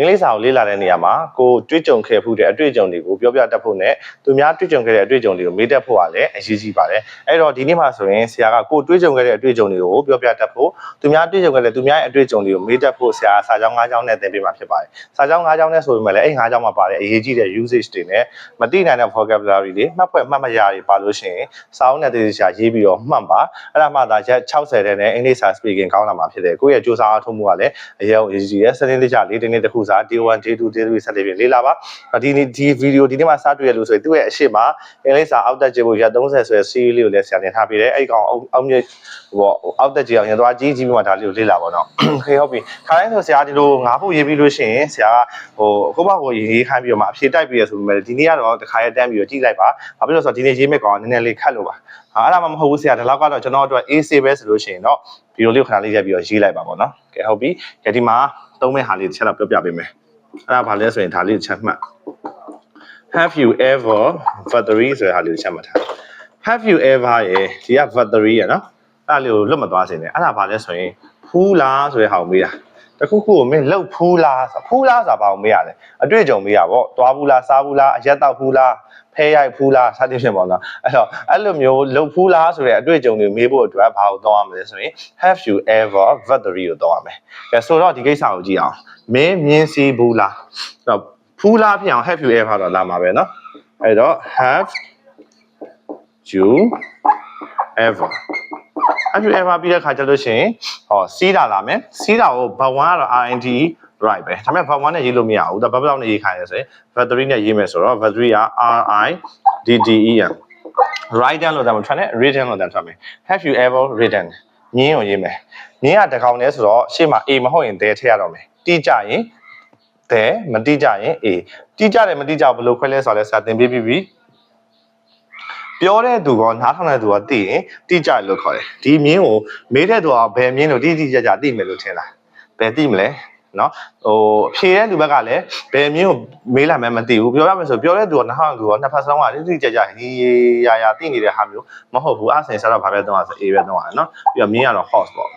အင်္ဂလိပ်စာကိုလေ့လာတဲ့နေရာမှာကိုတွေ့ကြုံခဲ့မှုတဲ့အတွေ့အကြုံတွေကိုပြောပြတတ်ဖို့နဲ့သူများတွေ့ကြုံခဲ့တဲ့အတွေ့အကြုံတွေကိုမေးတတ်ဖို့ကလည်းအရေးကြီးပါတယ်အဲ့တော့ဒီနေ့မှာဆိုရင်ဆရာကကိုတွေ့ကြုံခဲ့တဲ့အတွေ့အကြုံတွေကိုပြောပြတတ်ဖို့သူများတွေ့ကြုံခဲ့တဲ့သူများရဲ့အတွေ့အကြုံတွေကိုမေးတတ်ဖို့ဆရာကစာကြောင်း၅ကြောင်းနဲ့သင်ပေးမှာဖြစ်ပါတယ်စာကြောင်း၅ကြောင်းနဲ့ဆိုပေမဲ့လည်းအဲ့၅ကြောင်းမှာပါတဲ့အရေးကြီးတဲ့ usage တွေနဲ့မသိနိုင်တဲ့ vocabulary တွေမှတ်ဖွဲ့မှတ်မရတွေပါလို့ရှိရင်စာအုပ်နဲ့တည်တည်ချာရေးပြီးတော့မှတ်ပါအဲ့ဒါမှသာချက်60တဲ့နဲ့အင်္ဂလိပ်စာ speaking ကောင်းလာမှာဖြစ်တယ်ကိုယ့်ရဲ့စူးစမ်းအားထုတ်မှုကလည်းအရေးအရေးကြီးတယ်စနစ်တကျလေးတစ်နေ့တစ်ခုစာ D1 D2 D3 ဆက်လက်ပြီးလေးလာပါဒီနေ့ဒီဗီဒီယိုဒီနေ့မှစတွေ့ရလို့ဆိုရင်သူ့ရဲ့အရှိမအင်္ဂလိပ်စာအောက်တက်ကြည့်ဖို့ရ30ဆိုရယ် series လေးကိုလည်းဆရာတင်ထားပေးတယ်အဲ့ဒီကောင်အောက်မြစ်ဟိုအောက်တက်ကြည့်အောင်ရင်သွားကြီးကြီးပြီးမှဒါလေးကိုလေးလာပါတော့ခေဟုတ်ပြီခါတိုင်းဆိုဆရာဒီလိုငါးဖို့ရေးပြီးလို့ရှိရင်ဆရာကဟိုခုဘကိုရေးခိုင်းပြီးတော့မှအဖြေတိုက်ပြီးရဆိုပေမဲ့ဒီနေ့ကတော့တခါရဲတန်းပြီးတော့ကြည့်လိုက်ပါဘာဖြစ်လို့ဆိုတော့ဒီနေ့ရေးမဲ့ကောင်ကနည်းနည်းလေးခတ်လို့ပါ အဲ့ဒါမှမဟုတ်ဘူးဆရာဒီလောက်ကတော့ကျွန်တော်အတွက် AC ပဲဆိုလို့ရှိရင်တော့ဗီဒီယိုလေးကိုခဏလေးရက်ပြီးတော့ရေးလိုက်ပါပေါ့နော်ကဲဟုတ်ပြီကဲဒီမှာသုံးမဲ့ဟာလေးတစ်ချက်တော့ပြောပြပေးမယ်အဲ့ဒါဘာလဲဆိုရင်ဒါလေးတစ်ချက်မှတ် have you ever battery ဆိုတဲ့ဟာလေးကိုချက်မှတ်ထား have you ever ရေဒီက battery ရနော်အဲ့ဒါလေးကိုလွတ်မသွားစေနဲ့အဲ့ဒါဘာလဲဆိုရင်ဖူးလားဆိုတဲ့ဟာကိုမေးတာ တခုခုကိုမင်းလှုပ်ဖူးလားဆိုဖူးလားဆိုတာဘာကိုမေးရလဲအတွေ့အကြုံမေးရပေါ့သွားဘူးလားစားဘူးလားအရက်တောက်ဖူးလားဖဲရိုက်ဖူးလားစသဖြင့်ပေါ့နော်အဲ့တော့အဲ့လိုမျိုးလှုပ်ဖူးလားဆိုတဲ့အတွေ့အကြုံတွေမေးဖို့အတွက်ဘာကိုတောင်းရမလဲဆိုရင် have you ever battery ကိုတောင်းရမယ်ကဲဆိုတော့ဒီကိစ္စကိုကြည့်အောင်မင်းမြင်စီဘူးလားအဲ့တော့ဖူးလားဖြစ်အောင် have you ever တော့လာမှာပဲနော်အဲ့တော့ have you ever have you ever ပြီးတဲ့ခါကျလို့ရှိရင် ဟောစီးတာလာမယ်စီးတာကိုဘ1ကတော့ int right ပဲဒါပေမဲ့ဘ1နဲ့ရေးလို့မရဘူးဒါဘယ်ဘလောက်နဲ့ရေးခိုင်းလဲဆိုရင် battery နဲ့ရေးမယ်ဆိုတော့ battery က r i d d e n write down လို့တမ်းမထွက်နဲ့ written လို့တမ်းထွက်မယ် have you ever written မြင်းကိုရေးမယ်မြင်းကတကောင်လဲဆိုတော့ရှေ့မှာ a မဟုတ်ရင် there ထည့်ရတော့မယ်တိကြရင် there မတိကြရင် a တိကြတယ်မတိကြဘယ်လိုခွဲလဲဆိုတော့လဲစာသင်ပေးပြီးပြီ ပြောတဲ့သူကနားထောင်တဲ့သူကသိရင်တိကျတယ်လို့ခေါ်တယ်ဒီမြင်းကိုမေးတဲ့သူကဘယ်မြင်းလို့တိတိကျကျသိမယ်လို့ထင်လားဘယ်သိမလဲနော်ဟိုဖြေတဲ့လူဘက်ကလည်းဘယ်မြင်းကိုမေးလိုက်မှမသိဘူးပြောရမယ်ဆိုပြောတဲ့သူကနားထောင်သူကနှစ်ဖက်စလုံးကတိတိကျကျဒီရာရာသိနေတဲ့ဟာမျိုးမဟုတ်ဘူးအဲ့ဆင်စားတော့ဘာပဲတော့ဆို A ပဲတော့ရနော်ပြီးတော့မြင်းကတော့ horse ပေါ့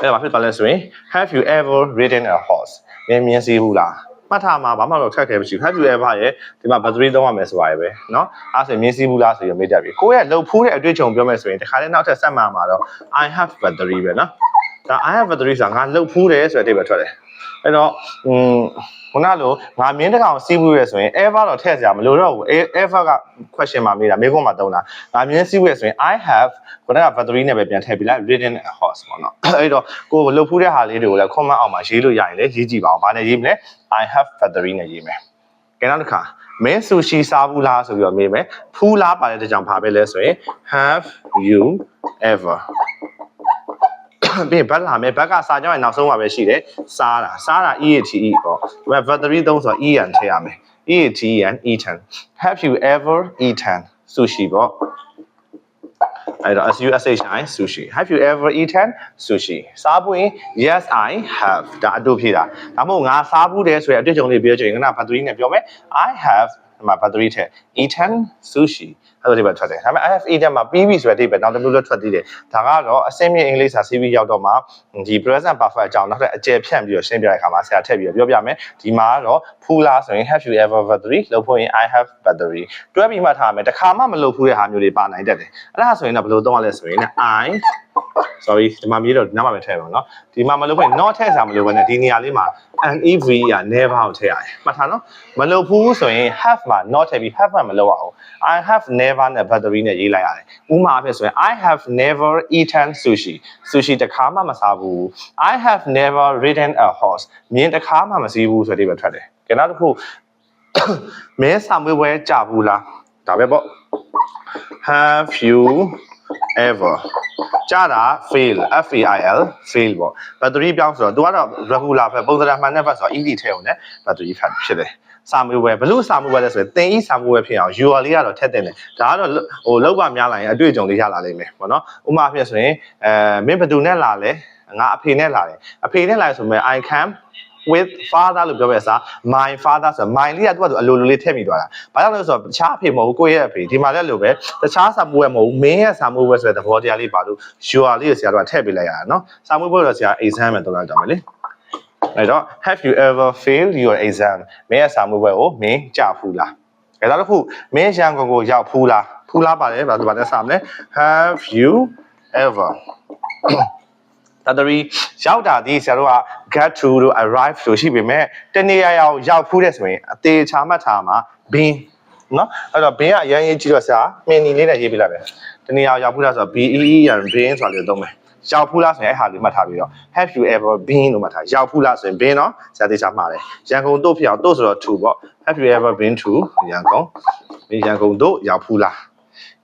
အဲ့ဒါဘာဖြစ်သွားလဲဆိုရင် have you ever ridden a horse မြင်းမြင်းစီးဘူးလား မှတ်ထားမှာဘာမှတော့ခက်ခဲမရှိဘူး have you ever ရဲ့ဒီမှာ battery သုံးရမယ်ဆိုတာပဲเนาะအဲ့ဆိုရင်မြင်းစီးဘူးလားဆိုရင်မေးတတ်ပြီကိုယ့်ရဲ့လှုပ်ဖူးတဲ့အတွေ့အကြုံပြောမယ်ဆိုရင်တခါတည်းနောက်ထပ်ဆက်မှာမှာတော့ I have battery ပဲเนาะဒါ I have battery ဆိုတာငါလှုပ်ဖူးတယ်ဆိုတဲ့အဓိပ္ပာယ်ထွက်တယ် အဲ့တော့อืมခုနလိုငါမြင်းတစ်ကောင်စီးဘူးရဲဆိုရင် ever တော့ထည့်စရာမလိုတော့ဘူး ever က question မှာမေးတာမေးခွန်းမှာတုံးတာငါမြင်းစီးဘူးရဲဆိုရင် I have ခုနက battery နဲ့ပဲပြန်ထည့်ပြီးလိုက် ridden a horse ပေါ့နော်အဲ့တော့ကိုလှုပ်ဖူးတဲ့ဟာလေးတွေကိုလည်း comment အောက်မှာရေးလို့ရရင်လည်းရေးကြည့်ပါအောင်ဘာနဲ့ရေးမလဲ I have battery နဲ့ရေးမယ်ကဲနောက်တစ်ခါမင်းဆူရှီစားဘူးလားဆိုပြီးတော့မေးမယ်ဖူးလားပါတဲ့တကြောင်ဘာပဲလဲဆိုရင် have you ever ပြီးဘတ်လာမယ်ဘတ်ကစားကြောင်းရဲ့နောက်ဆုံးမှာပဲရှိတယ်စားတာစားတာ EATE ပေါ့ဒီမှာ battery သုံးဆိုတော့ E ရန်ထည့်ရမယ် EATE and eaten have you ever eaten sushi ပေါ့အဲ့တော့ S U S H I sushi have you ever eaten sushi စားဘူးရင် yes I have ဒါအတူဖြေတာဒါမှမဟုတ်ငါစားဘူးတယ်ဆိုရင်အတွေ့အကြုံလေးပြောချင်ရင်ခဏ battery နဲ့ပြောမယ် I have ဒီမှာ battery ထည့် eaten sushi အဲ့လိုဒီပဲထွက်တယ်ဒါပေမဲ့ I have eaten မှာပြီးပြီဆိုတဲ့ဒီပဲနောက်တစ်မျိုးလည်းထွက်သေးတယ်ဒါကတော့အစင်းမြင့်အင်္ဂလိပ်စာ CV ရောက်တော့မှဒီ present perfect အကြောင်းနောက်ထပ်အကျယ်ဖြန့်ပြီးတော့ရှင်းပြတဲ့အခါမှာဆရာထည့်ပြီးတော့ပြောပြမယ်ဒီမှာကတော့ဖူလားဆိုရင် have you ever battery လို့ဖို့ရင် I have battery တွဲပြီးမှထားမယ်တစ်ခါမှမလုပ်ဘူးတဲ့ဟာမျိုးတွေပါနိုင်တတ်တယ်အဲ့ဒါဆိုရင်တော့ဘယ်လိုသုံးရလဲဆိုရင် I sorry ဒီမှာမြေးတော့နားမှာပဲထည့်ပါတော့เนาะဒီမှာမလုပ်ဘဲ not ထည့်စားမလုပ်ဘဲနဲ့ဒီနေရာလေးမှာ NEV က never ကိုထည့်ရတယ်မှတ်ထားနော်မလုပ်ဘူးဆိုရင် have မှာ not ထည့်ပြီး have မှာမလုပ်ရအောင် I have never နဲ့ battery နဲ့ရေးလိုက်ရတယ်ဥပမာအဖြစ်ဆိုရင် I have never eaten sushi sushi တစ်ခါမှမစားဘူး I have never ridden a horse မြင်းတစ်ခါမှမစီးဘူးဆိုတဲ့ပဲထွက်တယ်ကဲနောက်တစ်ခုမင်းစာမွေးပွဲကြဘူးလားဒါပဲပေါ့ have you ever ကြာတာ fail f a i l fail ပေါ့ battery ပြောင်းဆိုတော့ तू ကတော့ regular ပဲပုံစံမှန်တဲ့ဘက်ဆိုတော့ easy ထဲုံနဲ့ battery ဖတ်ဖြစ်တယ် စာမွေးပွဲဘလို့စာမွေးပွဲလဲဆိုရင်တင်ဤစာမွေးပွဲဖြစ်အောင် URL လေးကတော့ထက်တဲ့တယ်ဒါကတော့ဟိုလောက်ပါများလာရင်အတွေ့အကြုံလေးရလာလိမ့်မယ်ပေါ့နော်ဥပမာဖြစ်ဆိုရင်အဲမင်းဘယ်သူနဲ့လာလဲငါအဖေနဲ့လာတယ်အဖေနဲ့လာဆိုရင် I can with father လို့ပြောပြစား my father ဆိုတော့ my လေးကသူကသူအလိုလိုလေးထည့်မိသွားတာ။ဘာကြောင့်လဲဆိုတော့တခြားအဖေမဟုတ်ဘူးကိုယ့်ရဲ့အဖေဒီမှာလည်းလိုပဲတခြားစာမွေးမဟုတ်ဘူးမင်းရဲ့စာမွေးပွဲဆိုတဲ့သဘောတရားလေးပါလို့ sure လေးကိုဆရာတို့ကထည့်ပေးလိုက်ရတာနော်။စာမွေးပွဲတော့ဆရာ exam မှာတော့လောက်ကြမယ်လေ။ အဲ့တော့ have you ever failed your exam မင်းရဲ့စာမှုပွဲကိုမင်းကြဖူးလားအဲဒါတစ်ခုမင်းရန်ကုန်ကိုရောက်ဖူးလားဖူးလားပါတယ်ဘာလို့ဘာလဲစာမလဲ have you ever တတရီရောက်တာဒီဆရာတို့က get to တို့ arrive လို့ရှိပေမဲ့တနေ့ရောက်ရောက်ဖူးတဲ့ဆိုရင်အသေးချာမှတ်ထားမှာ been နော်အဲ့တော့ been ကအရင်ရေးကြည့်တော့ဆရာမင်းနီလေးနဲ့ရေးပြလိုက်မယ်တနေ့ရောက်ရောက်ဖူးတာဆိုတော့ be and been ဆိုတာလေးသုံးမယ် ရောက်ဖူးလားဆိုရင်အဲ့ဟာလေးမှတ်ထားပြီးတော့ have you ever been လို့မှတ်ထားရောက်ဖူးလားဆိုရင် been နော်ဆရာသေးချာမှားတယ်ရန်ကုန်တို့ဖြစ်အောင်တို့ဆိုတော့ to ပေါ့ have you ever been to ရန်ကုန်ရန်ကုန်တို့ရောက်ဖူးလား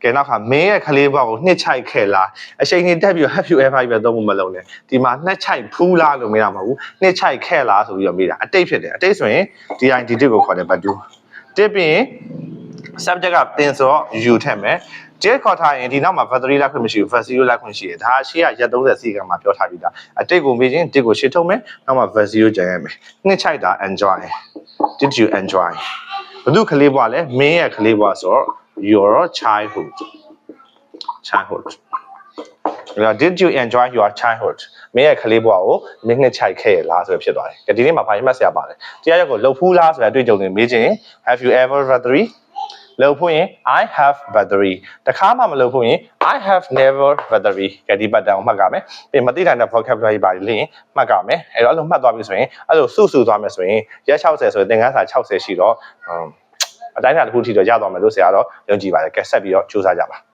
ကဲနောက်ကမင်းရဲ့ကလေးဘွားကိုနှစ်ချိုက်ခဲ့လားအချိန်ကြီးတက်ပြီး have you ever ပဲသုံးဖို့မလုံးနဲ့ဒီမှာနှစ်ချိုက်ဖူးလားလို့မေးတာမဟုတ်ဘူးနှစ်ချိုက်ခဲ့လားဆိုပြီးတော့မေးတာအတိတ်ဖြစ်တယ်အတိတ်ဆိုရင် DID တစ်ကိုခေါ်တယ် but do တစ်ပြီးရင် subject ကသင်ဆိုတော့ you ထည့်မယ် ကျဲခေါ်ထားရင်ဒီနောက်မှာ battery လက်ခွင့်မရှိဘူး fast zero လက်ခွင့်ရှိတယ်ဒါရှေ့ကရက်30စီကမှာပြောထားပြီးသားအတိတ်ကိုမေးချင်းတစ်ကိုရှင်းထုတ်မယ်နောက်မှာ fast zero ကျန်ရမယ်နှစ်ချိုက်တာ enjoy did you enjoy ဘသူကလေးဘွားလဲမင်းရဲ့ကလေးဘွားဆိုတော့ your childhood childhood အဲ့တော့ did you enjoy your childhood မင်းရဲ့ကလေးဘွားကိုမင်းနှစ်ချိုက်ခဲ့ရလားဆိုရဖြစ်သွားတယ်။ဒီနေ့မှာဘာမှတ်ဆရာပါတယ်။တရားရက်ကိုလှုပ်ဖူးလားဆိုတဲ့အတွေ့အကြုံတွေမေးချင် have you ever battery လှုပ်ဖို့ရင် I have battery တခါမှမလှုပ်ဖို့ရင် I have never battery ကဒီပတ်တန်ကိုမှတ်ကြမယ်ပြင်မသိတဲ့ vocabulary ပါလိမ့်ရင်မှတ်ကြမယ်အဲ့တော့အဲ့လိုမှတ်သွားပြီဆိုရင်အဲ့လိုစုစုသွားမယ်ဆိုရင်ရက်60ဆိုရင်သင်ခန်းစာ60ရှိတော့အမ်အတိုင်းအတာတစ်ခုထိတော့ရသွားမယ်လို့ဆရာတော့ယုံကြည်ပါတယ်ကဲဆက်ပြီးတော့စူးစမ်းကြပါ